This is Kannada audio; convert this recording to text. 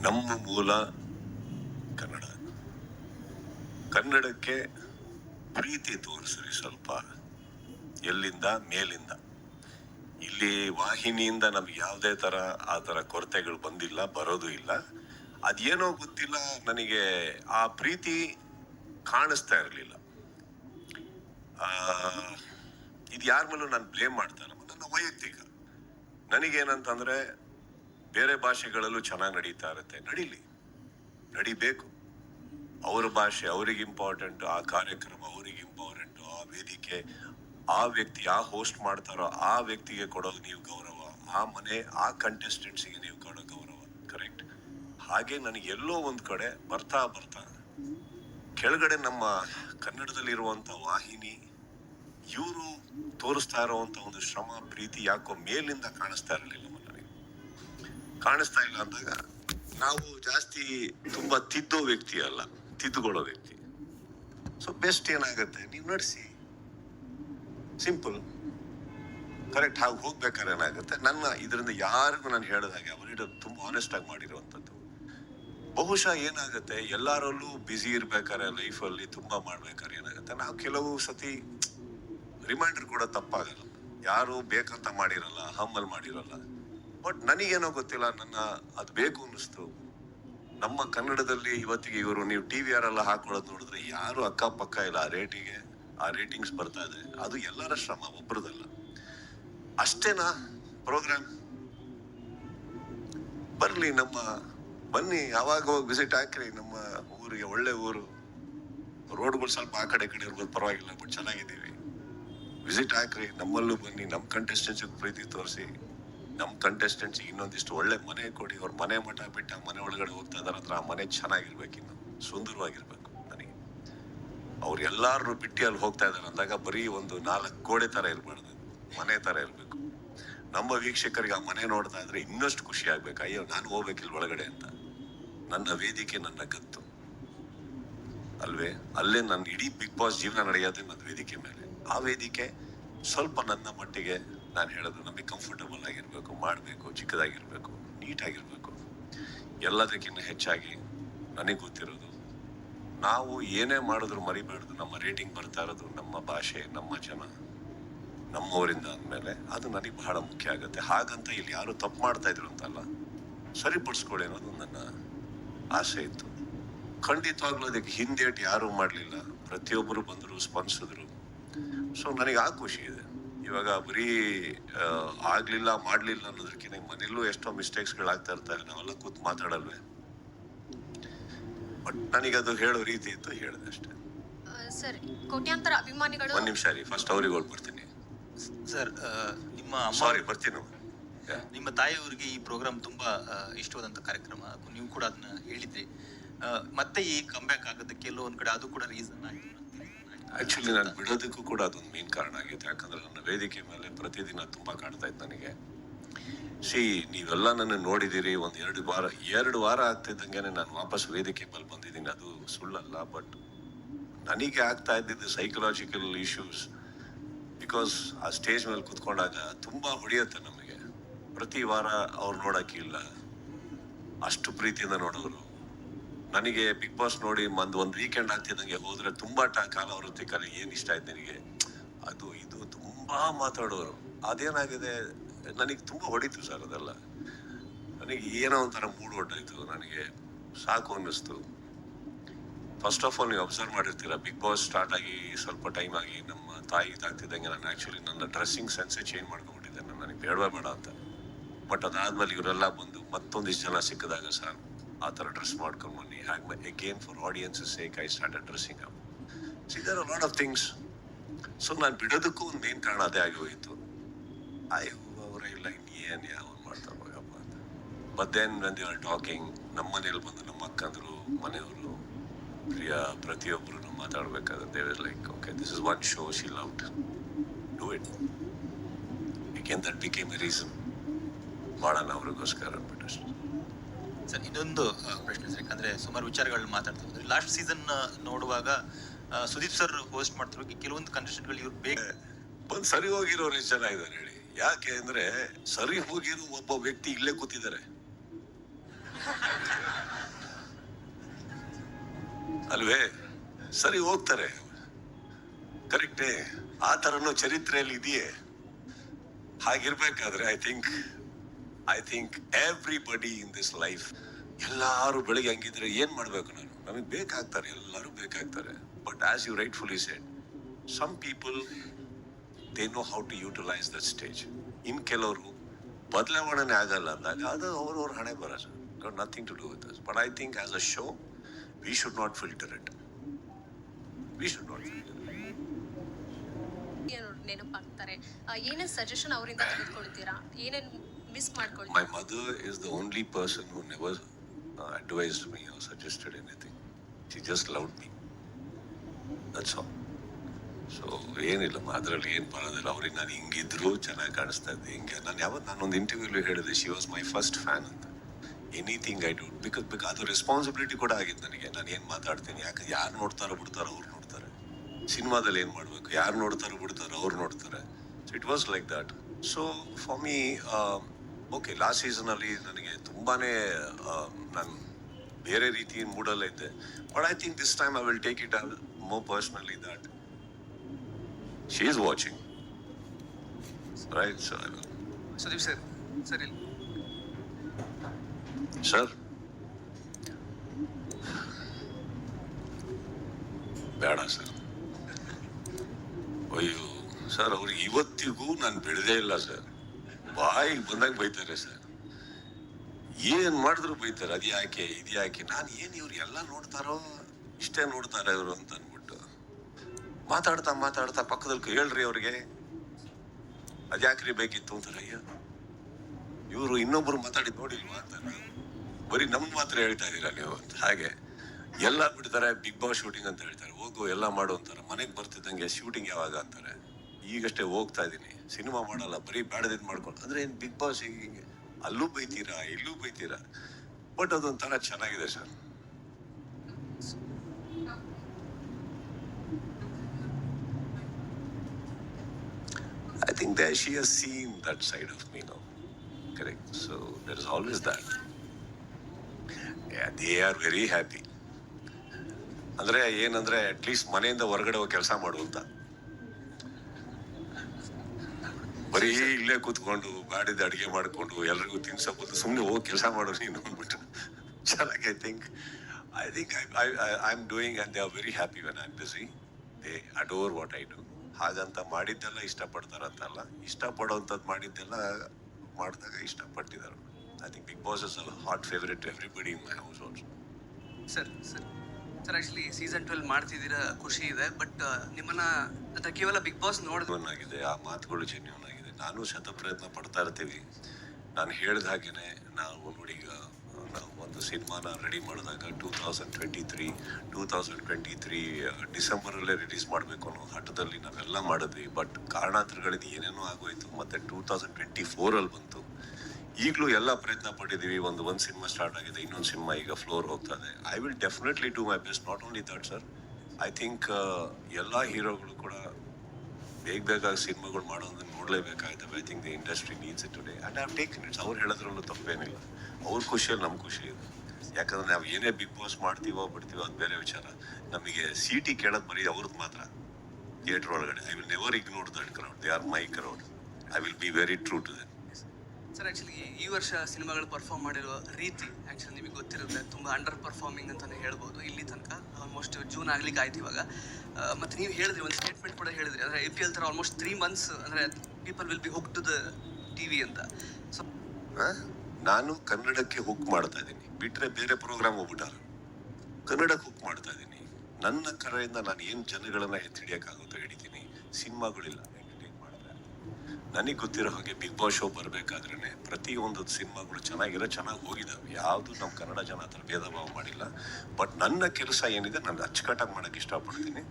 ನಮ್ಮ ಮೂಲ ಕನ್ನಡ. ಕನ್ನಡಕ್ಕೆ ಪ್ರೀತಿ ತೋರಿಸ್ರಿ ಸ್ವಲ್ಪ. ಎಲ್ಲಿಂದ? ಮೇಲಿಂದ. ಇಲ್ಲಿ ವಾಹಿನಿಯಿಂದ ನಮ್ಗೆ ಯಾವುದೇ ತರ ಆ ಥರ ಕೊರತೆಗಳು ಬಂದಿಲ್ಲ, ಬರೋದು ಇಲ್ಲ. ಅದೇನೋ ಗೊತ್ತಿಲ್ಲ, ನನಗೆ ಆ ಪ್ರೀತಿ ಕಾಣಿಸ್ತಾ ಇರಲಿಲ್ಲ. ಇದು ಯಾರ ಮೇಲೂ ನಾನು ಬ್ಲೇಮ್ ಮಾಡ್ತಾ ಇಲ್ಲ. ನನ್ನ ವೈಯಕ್ತಿಕ. ನನಗೇನಂತಂದ್ರೆ ಬೇರೆ ಭಾಷೆಗಳಲ್ಲೂ ಚೆನ್ನಾಗಿ ನಡೀತಾ ಇರುತ್ತೆ. ನಡೀಲಿ. ನಡಿಬೇಕು. ಅವ್ರ ಭಾಷೆ ಅವ್ರಿಗೆ ಇಂಪಾರ್ಟೆಂಟ್ ಆ ಕಾರ್ಯಕ್ರಮ ಅವ್ರಿಗೆ ಇಂಪಾರ್ಟೆಂಟ್ ಆ ವೇದಿಕೆ, ಆ ವ್ಯಕ್ತಿ ಆ ಹೋಸ್ಟ್ ಮಾಡ್ತಾರೋ ಆ ವ್ಯಕ್ತಿಗೆ ಕೊಡೋ ನೀವು ಗೌರವ. ಆ ಮನೆ, ಆ ಕಂಟೆಸ್ಟೆಂಟ್ಸಿಗೆ ನೀವು ಕೊಡೋ ಗೌರವ. ಕರೆಕ್ಟ್ ಹಾಗೆ ನನಗೆ ಎಲ್ಲೋ ಒಂದು ಕಡೆ ಬರ್ತಾ ಬರ್ತಾ ಕೆಳಗಡೆ ನಮ್ಮ ಕನ್ನಡದಲ್ಲಿರುವಂಥ ವಾಹಿನಿ, ಇವರು ತೋರಿಸ್ತಾ ಇರುವಂತ ಒಂದು ಶ್ರಮ, ಪ್ರೀತಿ ಯಾಕೋ ಮೇಲಿಂದ ಕಾಣಿಸ್ತಾ ಇರಲಿಲ್ಲ ಕಾಣಿಸ್ತಾ ಇಲ್ಲ ಅಂದಾಗ ನಾವು ಜಾಸ್ತಿ ತುಂಬಾ ತಿದ್ದೋ ವ್ಯಕ್ತಿ ಅಲ್ಲ, ತಿದ್ದುಕೊಳ್ಳೋ ವ್ಯಕ್ತಿ. ಸೊ ಬೆಸ್ಟ್ ಏನಾಗುತ್ತೆ? ನೀವು ನಡೆಸಿ. ಸಿಂಪಲ್ ಕರೆಕ್ಟ್ ಆಗಿ ಹೋಗ್ಬೇಕಾದ್ರೆ ಏನಾಗುತ್ತೆ? ನನ್ನ ಇದರಿಂದ ಯಾರಿಗೂ ನಾನು ಹೇಳಿದಾಗೆ ಅವರಿಡ ತುಂಬಾ ಆನೆಸ್ಟ್ ಆಗಿ ಮಾಡಿರುವಂಥದ್ದು. ಬಹುಶಃ ಏನಾಗುತ್ತೆ? ಎಲ್ಲರಲ್ಲೂ ಬ್ಯುಸಿ ಇರ್ಬೇಕಾದ್ರೆ ಲೈಫಲ್ಲಿ ತುಂಬಾ ಮಾಡ್ಬೇಕಾದ್ರೆ ಏನಾಗುತ್ತೆ? ನಾವು ಕೆಲವು ಸತಿ ರಿಮೈಂಡರ್ ಕೂಡ ತಪ್ಪಾಗಲ್ಲ. ಯಾರು ಬೇಕಂತ ಮಾಡಿರಲ್ಲ ಹಮ್ಮಲ್ ಮಾಡಿರಲ್ಲ. ಬಟ್ ನನಗೇನೋ ಗೊತ್ತಿಲ್ಲ, ನನ್ನ ಅದು ಬೇಕು ಅನ್ನಿಸ್ತು. ನಮ್ಮ ಕನ್ನಡದಲ್ಲಿ ಇವತ್ತಿಗೆ ಇವರು, ನೀವು ಟಿ ವಿ ಆರೆಲ್ಲ ಹಾಕೊಳ್ಳೋದು ನೋಡಿದ್ರೆ ಯಾರು ಅಕ್ಕಪಕ್ಕ ಇಲ್ಲ ಆ ರೇಟಿಗೆ, ಆ ರೇಟಿಂಗ್ಸ್ ಬರ್ತಾ ಇದೆ. ಅದು ಎಲ್ಲರ ಶ್ರಮ ಒಬ್ಬರದಲ್ಲ ಅಷ್ಟೇನಾ ಪ್ರೋಗ್ರಾಮ್? ಬರಲಿ ನಮ್ಮ, ಬನ್ನಿ, ಯಾವಾಗ ಹೋಗಿ ವಿಸಿಟ್ ಹಾಕ್ರಿ ನಮ್ಮ ಊರಿಗೆ, ಒಳ್ಳೆ ಊರು. ರೋಡ್ಗಳು ಸ್ವಲ್ಪ ಆ ಕಡೆ ಕಡೆ ಇರ್ಬೋದು, ಪರವಾಗಿಲ್ಲ, ಬಟ್ ಚೆನ್ನಾಗಿದ್ದೀವಿ. ವಿಸಿಟ್ ಹಾಕ್ರಿ, ನಮ್ಮಲ್ಲೂ ಬನ್ನಿ, ನಮ್ಮ ಕಂಟೆಸ್ಟೆನ್ಸಿಗೆ ಪ್ರೀತಿ ತೋರಿಸಿ. ನಮ್ಮ ಕಂಟೆಸ್ಟೆಂಟ್ಸ್ ಇನ್ನೊಂದಿಷ್ಟು ಒಳ್ಳೆ ಮನೆ ಕೊಡಿ, ಅವ್ರ ಮನೆ ಮಠ ಬಿಟ್ಟು ಆ ಮನೆ ಒಳಗಡೆ ಹೋಗ್ತಾ ಇದಾರೆ ಅಂದ್ರೆ ಆ ಮನೆ ಚೆನ್ನಾಗಿರ್ಬೇಕು ಇನ್ನು, ಸುಂದರವಾಗಿರ್ಬೇಕು ನನಗೆ. ಅವ್ರು ಎಲ್ಲಾರು ಬಿಟ್ಟು ಅಲ್ಲಿ ಹೋಗ್ತಾ ಇದಾರೆ ಅಂದಾಗ ಬರೀ ಒಂದು ನಾಲ್ಕು ಗೋಡೆ ತರ ಇರಬಾರ್ದು, ಮನೆ ತರ ಇರಬೇಕು. ನಮ್ಮ ವೀಕ್ಷಕರಿಗೆ ಆ ಮನೆ ನೋಡ್ತಾ ಇದ್ರೆ ಇನ್ನಷ್ಟು ಖುಷಿ ಆಗ್ಬೇಕು, ಅಯ್ಯೋ ನಾನು ಹೋಗ್ಬೇಕಿಲ್ಲ ಒಳಗಡೆ ಅಂತ. ನನ್ನ ವೇದಿಕೆ, ನನ್ನ ಗತ್ತು. ಅಲ್ವೇ? ಅಲ್ಲೇ ನನ್ನ ಇಡೀ ಬಿಗ್ ಬಾಸ್ ಜೀವನ ನಡೆಯೋದೇ ನನ್ನ ವೇದಿಕೆ ಮೇಲೆ. ಆ ವೇದಿಕೆ ಸ್ವಲ್ಪ ನನ್ನ ಮಟ್ಟಿಗೆ ನಾನು ಹೇಳೋದು, ನಮಗೆ ಕಂಫರ್ಟಬಲ್ ಆಗಿರಬೇಕು, ಮಾಡಬೇಕು, ಚಿಕ್ಕದಾಗಿರಬೇಕು, ನೀಟಾಗಿರಬೇಕು. ಎಲ್ಲದಕ್ಕಿಂತ ಹೆಚ್ಚಾಗಿ ನನಗೆ ಗೊತ್ತಿರೋದು, ನಾವು ಏನೇ ಮಾಡಿದ್ರು ಮರಿಬಾರ್ದು ನಮ್ಮ ರೇಟಿಂಗ್ ಬರ್ತಾ ಇರೋದು, ನಮ್ಮ ಭಾಷೆ, ನಮ್ಮ ಜನ, ನಮ್ಮವರಿಂದ ಅಂದಮೇಲೆ ಅದು ನನಗೆ ಬಹಳ ಮುಖ್ಯ ಆಗುತ್ತೆ. ಹಾಗಂತ ಇಲ್ಲಿ ಯಾರು ತಪ್ಪು ಮಾಡ್ತಾ ಇದ್ರು ಅಂತಲ್ಲ, ಸರಿಪಡಿಸ್ಕೊಳ್ಳಿ ಅನ್ನೋದು ನನ್ನ ಆಸೆ ಇತ್ತು. ಖಂಡಿತವಾಗ್ಲೂ ಅದಕ್ಕೆ ಹಿಂದೇಟು ಯಾರು ಮಾಡಲಿಲ್ಲ. ಪ್ರತಿಯೊಬ್ಬರು ಬಂದರು, ಸ್ಪಂದಿಸಿದ್ರು. ಸೊ ನನಗೆ ಆ ಖುಷಿ ಇದೆ. ಇವಾಗ ಬರೀ ಆಗ್ಲಿಲ್ಲ ಮಾಡ್ಲಿಲ್ಲ ಅನ್ನೋದಕ್ಕಿಂತ ಮನೇಲೂ ಎಷ್ಟೋ ಮಿಸ್ಟೇಕ್ಸ್ಗಳಾಗ್ತಾ ಇರ್ತಾರೆ ನಾವೆಲ್ಲ ಕೂತ್ ಮಾತಾಡಲ್ವೇ? ಬಟ್ ನನಗೆ ಅದು ಹೇಳೋ ರೀತಿ ಇತ್ತು ಹೇಳಿದೆ ಅಷ್ಟೇ. ಸರ್. ಕೋಟ್ಯಾಂತರ ಅಭಿಮಾನಿಗಳು ಒಂದ್ ನಿಮಿಷ ರೀ ಫಸ್ಟ್ ಅವ್ರಿಗೆ ಹೋಗಿ ಬರ್ತೀನಿ ಸರ್ ನಿಮ್ಮ ಸಾರಿ ಬರ್ತೀನಿ. ನಿಮ್ಮ ತಾಯಿಯವರಿಗೆ ಈ ಪ್ರೋಗ್ರಾಮ್ ತುಂಬಾ ಇಷ್ಟವಾದಂತ ಕಾರ್ಯಕ್ರಮ. ನೀವು ಕೂಡ ಅದನ್ನ ಹೇಳಿದ್ರಿ. ಮತ್ತೆ ಈ ಕಂಬ್ಯಾಕ್ ಆಗೋದಕ್ಕೆ ಎಲ್ಲೋ ಒಂದ್ ಕಡೆ ಅದು ಕೂಡ ರೀಸನ್ ಆಯ್ತು. ಆಕ್ಚುಲಿ ನಾನು ಬಿಡೋದಕ್ಕೂ ಕೂಡ ಅದೊಂದು ಮೇನ್ ಕಾರಣ ಆಗಿತ್ತು ಯಾಕಂದ್ರೆ ನನ್ನ ವೇದಿಕೆ ಮೇಲೆ ಪ್ರತಿದಿನ ತುಂಬಾ ಕಾಣ್ತಾ ಇತ್ತು ನನಗೆ. ಸಿ ನೀವೆಲ್ಲ ನನ್ನ ನೋಡಿದಿರಿ ಒಂದು ಎರಡು ವಾರ ಎರಡು ವಾರ ಆಗ್ತಿದ್ದಂಗೆ ನಾನು ವಾಪಸ್ ವೇದಿಕೆ ಮೇಲೆ ಬಂದಿದ್ದೀನಿ. ಅದು ಸುಳ್ಳಲ್ಲ, ಬಟ್ ನನಗೆ ಆಗ್ತಾ ಇದ್ದಿದ್ದು ಸೈಕಲಾಜಿಕಲ್ ಇಶ್ಯೂಸ್ ಬಿಕಾಸ್ ಆ ಸ್ಟೇಜ್ ಮೇಲೆ ಕುತ್ಕೊಂಡಾಗ ತುಂಬಾ ಹೊಡೆಯುತ್ತೆ ನಮಗೆ. ಪ್ರತಿ ವಾರ ಅವ್ರು ನೋಡಕ್ಕಿಲ್ಲ ಅಷ್ಟು ಪ್ರೀತಿಯಿಂದ ನೋಡೋರು. ನನಗೆ ಬಿಗ್ ಬಾಸ್ ನೋಡಿ ಒಂದು ಒಂದು ವೀಕೆಂಡ್ ಆಗ್ತಿದ್ದಂಗೆ ಹೋದ್ರೆ ತುಂಬಾ ಟ ಕಾಲ ಏನ್ ಇಷ್ಟ ಆಯ್ತು ನನಗೆ? ಅದು ಇದು ತುಂಬಾ ಮಾತಾಡೋರು. ಅದೇನಾಗಿದೆ? ನನಗೆ ತುಂಬಾ ಹೊಡಿತು ಸರ್ ಅದೆಲ್ಲ. ನನಗೆ ಏನೋ ಒಂಥರ ಮೂಡ್ ಹೊಟ್ಟಾಯ್ತು ನನಗೆ ಸಾಕು ಅನ್ನಿಸ್ತು. ಫಸ್ಟ್ ಆಫ್ ಆಲ್ ನೀವು ಅಬ್ಸರ್ವ್ ಮಾಡಿರ್ತೀರ ಬಿಗ್ ಬಾಸ್ ಸ್ಟಾರ್ಟ್ ಆಗಿ ಸ್ವಲ್ಪ ಟೈಮ್ ಆಗಿ ನಮ್ಮ ತಾಯಿ ಇದಾಗ್ತಿದ್ದಂಗೆ ನಾನು ಆಕ್ಚುಲಿ ನನ್ನ ಡ್ರೆಸ್ಸಿಂಗ್ ಸೆನ್ಸೇ ಚೇಂಜ್ ಮಾಡ್ಕೊಂಡ್ಬಿಟ್ಟಿದ್ದೆ ನಾನು ನನಗೆ ಬೇಡವೇ ಬೇಡ ಅಂತ. ಬಟ್ ಅದಾದ್ಮೇಲೆ ಇವರೆಲ್ಲ ಬಂದು ಮತ್ತೊಂದಿಷ್ಟು ಜನ ಸಿಕ್ಕಿದಾಗ ಸರ್ ಆ ಥರ ಡ್ರೆಸ್ ಮಾಡ್ಕೊಂಡು ಬನ್ನಿ. ಹಾಗೆ again for audiences sake I start dressing up either lot of things so ನಾನು ಬಿಡೋದಕ್ಕೂ ಒಂದು ಮೇನ್ ಕಾರಣ ಅದೇ ಆಗಿ ಹೋಯಿತು. ಅಯ್ಯೋ ಅವರೇ ಇಲ್ಲ ಏನು ಯಾವ ಮಾಡ್ತಾರೆ ಹೋಗಪ್ಪ ಅಂತ. But then when they are talking ನಮ್ಮ ಮನೇಲಿ ಬಂದು ನಮ್ಮ ಅಕ್ಕಂದರು ಮನೆಯವರು, ಪ್ರಿಯ ಪ್ರತಿಯೊಬ್ಬರು ಮಾತಾಡಬೇಕಾದ್ರೆ they've is like okay this is one show she loved do it ಏಕೆಂದ್ರೆ ದಟ್ ಬಿಕೇಮ್ ಎ ರೀಸನ್ ಮಾಡೋಣ ಅವ್ರಿಗೋಸ್ಕರ ಅಂದ್ಬಿಟ್ಟು ಅಷ್ಟೇ. ಸರ್, ಇನ್ನೊಂದು ಪ್ರಶ್ನೆ ಸರ್, ಯಾಕಂದರೆ ಸುಮಾರು ವಿಚಾರಗಳನ್ನ ಮಾತಾಡ್ತಿದ್ರು ಲಾಸ್ಟ್ ಸೀಸನ್ ನೋಡುವಾಗ ಸುದೀಪ್ ಸರ್ ಹೋಸ್ಟ್ ಮಾಡ್ತಿರೋ ಕೆಲವೊಂದು ಕಂಟೆಸ್ಟೆಂಟ್ಗಳು ಇವ್ರು ಬೇಗ ಒಂದು ಸರಿ ಹೋಗಿರೋರು ಚೆನ್ನಾಗಿದ್ದಾರೆ ಹೇಳಿ. ಯಾಕೆ ಅಂದ್ರೆ ಸರಿ ಹೋಗಿರೋ ಒಬ್ಬ ವ್ಯಕ್ತಿ ಇಲ್ಲೇ ಕೂತಿದ್ದಾರೆ. ಅಲ್ವೇ? ಸರಿ ಹೋಗ್ತಾರೆ. ಕರೆಕ್ಟೇ ಆ ತರನೋ ಚರಿತ್ರೆಯಲ್ಲಿ ಇದೆಯೇ? ಹಾಗಿರ್ಬೇಕಾದ್ರೆ I think I think everybody in this life ಎಲ್ಲರೂ ಬೆಳಿಗ್ಗೆ ಹಂಗಿದ್ರೆ ಏನು ಮಾಡ್ಬೇಕು ನಾನು? ನಮಗೆ ಬೇಕಾಗ್ತಾರೆ, ಎಲ್ಲರೂ ಬೇಕಾಗ್ತಾರೆ. But as you rightfully said some people they know how to utilise that stage ಇನ್ನು ಕೆಲವರು ಬದಲಾವಣೆ ಆಗಲ್ಲ ಅಂದಾಗ ಅದು ಅವ್ರವ್ರ ಹಣೆ ಬರ sir. Nothing to do with us but I think as a show we should not filter it we should not ನೆನಪಾಗ್ತಾರೆ. ಏನೇನ್ ಸಜೆಷನ್ ಅವರಿಂದ ತೆಗೆದುಕೊಳ್ತೀರಾ? ಏನೇನ್ miss My my mother is the person who never uh, advised me or suggested anything. She just loved me. That's all. So ಏನಿಲ್ಲ ಅದರಲ್ಲಿ ಏನು ಬರೋದಿಲ್ಲ ಅವ್ರಿಗೆ ನಾನು ಹಿಂಗಿದ್ರು ಚೆನ್ನಾಗಿ ಕಾಣಿಸ್ತಾ ಇದ್ದೆ. ಹಿಂಗೆ ನಾನು ಯಾವತ್ತು ನಾನೊಂದು ಇಂಟರ್ವ್ಯೂಲಿ ಹೇಳಿದೆ she was my first fan ಅಂತ. Anything I do because because ಅದು ರೆಸ್ಪಾನ್ಸಿಬಿಲಿಟಿ ಕೂಡ ಆಗಿತ್ತು ನನಗೆ. ನಾನು ಏನು ಮಾತಾಡ್ತೀನಿ ಯಾಕೆ ಯಾರು ನೋಡ್ತಾರೋ ಬಿಡ್ತಾರೋ ಅವ್ರು ನೋಡ್ತಾರೆ. ಸಿನಿಮಾದಲ್ಲಿ ಏನು ಮಾಡಬೇಕು ಯಾರು ನೋಡ್ತಾರೋ ಬಿಡ್ತಾರೋ ಅವ್ರು ನೋಡ್ತಾರೆ. So it was like that so for me okay last ಸೀಸನಲ್ಲಿ ನನಗೆ ತುಂಬಾನೇ ನಾನು ಬೇರೆ ರೀತಿ ಮೂಡಲ್ಲೇ ಇದ್ದೆ. But I think this time I will take it more personally that she is watching right ಸರಿ ಸುದೀಪ್ ಸರ್ ಸರ್ ಇಲ್ಲಿ. ಸರ್ ಬೇಡ ಸರ್ ಅಯ್ಯೋ ಸರ್ ಅವ್ರಿಗೆ ಇವತ್ತಿಗೂ ನಾನು ಬಿಡದೇ ಇಲ್ಲ ಸರ್ ಬಾಯಿಗೆ ಬಂದಾಗ ಬೈತಾರೆ ಸರ್ ಏನು ಮಾಡಿದ್ರು ಬೈತಾರೆ, ಅದು ಯಾಕೆ, ಇದು ಯಾಕೆ? ನಾನು ಏನು ಇವ್ರು ಎಲ್ಲ ನೋಡ್ತಾರೋ ಇಷ್ಟೇ ನೋಡ್ತಾರೆ ಇವರು ಅಂತ ಅಂದ್ಬಿಟ್ಟು. ಮಾತಾಡ್ತಾ ಮಾತಾಡ್ತಾ ಪಕ್ಕದಲ್ಲಿ ಹೇಳ್ರಿ ಅವ್ರಿಗೆ. ಅದ್ಯಾಕ್ರಿ ಬೇಕಿತ್ತು ಅಂತಾರೆ ಅಯ್ಯೋ ಇವರು ಇನ್ನೊಬ್ರು ಮಾತಾಡಿ ನೋಡಿಲ್ವಾ ಅಂತ ಬರೀ ನಮ್ಮ ಮಾತ್ರ ಹೇಳ್ತಾ ಇದ್ದೀರಾ ನೀವು ಅಂತ. ಹಾಗೆ ಎಲ್ಲ ಬಿಡ್ತಾರೆ, ಬಿಗ್ ಬಾಸ್ ಶೂಟಿಂಗ್ ಅಂತ ಹೇಳ್ತಾರೆ. ಹೋಗು, ಎಲ್ಲ ಮಾಡು ಅಂತಾರೆ. ಮನೆಗೆ ಬರ್ತಿದ್ದಂಗೆ ಶೂಟಿಂಗ್ ಯಾವಾಗ ಅಂತಾರೆ. ಈಗಷ್ಟೇ ಹೋಗ್ತಾ ಇದೀನಿ. ಸಿನಿಮಾ ಮಾಡಲ್ಲ, ಬರೀ ಬ್ಯಾಡದಿದ್ ಮಾಡ್ಕೊಂಡು ಅಂದ್ರೆ ಏನು ಬಿಗ್ ಬಾಸ್ ಹಿಂಗೆ ಅಲ್ಲೂ ಬೈತೀರಾ, ಇಲ್ಲೂ ಬೈತೀರಾ? ಬಟ್ ಅದೊಂಥರ ಚೆನ್ನಾಗಿದೆ sir. I think they she has seen that side of me no correct so there is always that they are very happy. ಅಂದ್ರೆ ಏನಂದ್ರೆ ಅಟ್ಲೀಸ್ಟ್ ಮನೆಯಿಂದ ಹೊರಗಡೆ ಹೋಗಿ ಕೆಲಸ ಮಾಡು ಅಂತ. ಬರೀ ಇಲ್ಲೇ ಕೂತ್ಕೊಂಡು ಬಾಡಿದ ಅಡಿಗೆ ಮಾಡ್ಕೊಂಡು ಎಲ್ರಿಗೂ ತಿನ್ಸೋ ಬದಲು ಸುಮ್ಮನೆ ಹೋಗಿ ಕೆಲಸ ಮಾಡೋ ನೀನು ಅಂದ್ಬಿಟ್ಟು. ಚೆನ್ನಾಗಿ I think I think I I am doing and they are very happy when I am busy they adore what I do ಹಾಗಂತ ಮಾಡಿದ್ದೆಲ್ಲ ಇಷ್ಟಪಡ್ತಾರಂತಲ್ಲ. ಇಷ್ಟಪಡೋಂಥದ್ದು ಮಾಡಿದ್ದೆಲ್ಲ ಮಾಡಿದಾಗ ಇಷ್ಟಪಟ್ಟಿದ್ದಾರೆ. I think big boss is a hot favourite everybody in my house also sir sir sir actually season twelve ಮಾಡ್ತಿದ್ದೀರಾ ಖುಷಿ ಇದೆ ಬಟ್ ನಿಮ್ಮನ್ನ ಅಥವಾ ಕೇವಲ ಬಿಗ್ ಬಾಸ್ ಆಗಿದೆ ಆ ಮಾತುಗಳು ಜೆನ್ಯೂನ್ ಆಗಿದೆ. ನಾನು ಶತ ಪ್ರಯತ್ನ ಪಡ್ತಾ ಇರ್ತೀವಿ. ನಾನು ಹೇಳಿದ ಹಾಗೇನೆ, ನಾವು ನೋಡಿ ಈಗ, ನಾವು ಒಂದು ಸಿನಿಮಾನ ರೆಡಿ ಮಾಡಿದಾಗ two thousand twenty three two thousand twenty three ಡಿಸೆಂಬರಲ್ಲೇ release ಮಾಡಬೇಕು ಅನ್ನೋ ಹಠದಲ್ಲಿ ನಾವೆಲ್ಲ ಮಾಡಿದ್ವಿ. ಬಟ್ ಕಾರಣಾಂತರಗಳಿಂದ ಏನೇನೋ ಆಗೋಯ್ತು. ಮತ್ತೆ ಟೂ ತೌಸಂಡ್ ಟ್ವೆಂಟಿ ಫೋರಲ್ಲಿ ಬಂತು. ಈಗಲೂ ಎಲ್ಲ ಪ್ರಯತ್ನ ಪಟ್ಟಿದ್ದೀವಿ. ಒಂದು ಒಂದು ಸಿನಿಮಾ ಸ್ಟಾರ್ಟ್ ಆಗಿದೆ, ಇನ್ನೊಂದು ಸಿನಿಮಾ ಈಗ ಫ್ಲೋರ್ ಹೋಗ್ತಾ ಇದೆ. I will definitely do my best not only that sir I think ಎಲ್ಲ ಹೀರೋಗಳು ಕೂಡ ಬೇಗ ಬೇಗ ಸಿನಿಮಾಗಳು ಮಾಡೋದನ್ನ ನೋಡಲೇಬೇಕಾಯ್ತವೆ I think the industry needs it today and I've taken it's ಅವ್ರು ಹೇಳೋದ್ರಲ್ಲೂ ತಪ್ಪೇನಿಲ್ಲ. ಅವ್ರ ಖುಷಿಯಲ್ಲಿ ನಮ್ಮ ಖುಷಿ ಇದೆ. ಯಾಕಂದ್ರೆ ನಾವು ಏನೇ ಬಿಗ್ ಬಾಸ್ ಮಾಡ್ತೀವೋ ಬಿಡ್ತೀವೋ ಅದು ಬೇರೆ ವಿಚಾರ. ನಮಗೆ ಸಿ ಟಿ ಕೇಳೋದು ಬರೀ ಅವ್ರದ್ದು ಮಾತ್ರ. ಥಿಯೇಟರ್ ಒಳಗಡೆ. I will never ignore that crowd they are my crowd I will be very true to then sir actually ಈ ವರ್ಷ ಸಿನಿಮಾಗಳು ಪರ್ಫಾರ್ಮ್ ಮಾಡಿರೋ ರೀತಿ ಆ್ಯಕ್ಚುಲಿ ನಿಮಗೆ ಗೊತ್ತಿರುತ್ತೆ. ತುಂಬ ಅಂಡರ್ ಪರ್ಫಾರ್ಮಿಂಗ್ ಅಂತಲೇ ಹೇಳ್ಬೋದು. ಇಲ್ಲಿ ತನಕ ಆಲ್ಮೋಸ್ಟ್ ಜೂನ್ ಆಗ್ಲಿಕ್ಕೆ ಆಯ್ತು ಇವಾಗ. ಮತ್ತು ನೀವು ಹೇಳಿದ್ರಿ, ಒಂದು ಸ್ಟೇಟ್ಮೆಂಟ್ ಕೂಡ ಹೇಳಿದ್ರಿ. ಅಂದರೆ ಐ ಪಿ ಎಲ್ ಥರ ಆಲ್ಮೋಸ್ಟ್ ತ್ರೀ ಮಂತ್ಸ್ ಅಂದರೆ people will be hook to the TV ಅಂತ. ಸೊ ನಾನು ಕನ್ನಡಕ್ಕೆ ಹುಕ್ ಮಾಡ್ತಾ ಇದ್ದೀನಿ. ಬಿಟ್ಟರೆ ಬೇರೆ ಪ್ರೋಗ್ರಾಮ್ ಹೋಗ್ಬಿಟ್ಟಾರ? ಕನ್ನಡಕ್ಕೆ ಹುಕ್ ಮಾಡ್ತಾ ಇದ್ದೀನಿ. ನನ್ನ ಕರೆಯಿಂದ ನಾನು ಏನು ಜನಗಳನ್ನು ಎತ್ತಿ ಹಿಡಿಯಕ್ಕಾಗುತ್ತೋ ಹಿಡಿತೀನಿ. ಸಿನಿಮಾಗಳಿಲ್ಲ. ನನಗೆ ಗೊತ್ತಿರೋ ಹಾಗೆ ಬಿಗ್ ಬಾಸ್ ಶೋ ಬರಬೇಕಾದ್ರೇನೆ ಪ್ರತಿಯೊಂದು ಸಿನಿಮಾಗಳು ಚೆನ್ನಾಗಿರೋ ಚೆನ್ನಾಗಿ ಹೋಗಿದ್ದಾವೆ ಯಾವುದು ನಮ್ಮ ಕನ್ನಡ ಜನ ಹತ್ರ ಭೇದ ಭಾವ ಮಾಡಿಲ್ಲ. ಬಟ್ ನನ್ನ ಕೆಲಸ ಏನಿದೆ, ನಾನು ಅಚ್ಚುಕಟ್ಟಾಗಿ ಮಾಡೋಕ್ಕೆ ಇಷ್ಟಪಡ್ತೀನಿ.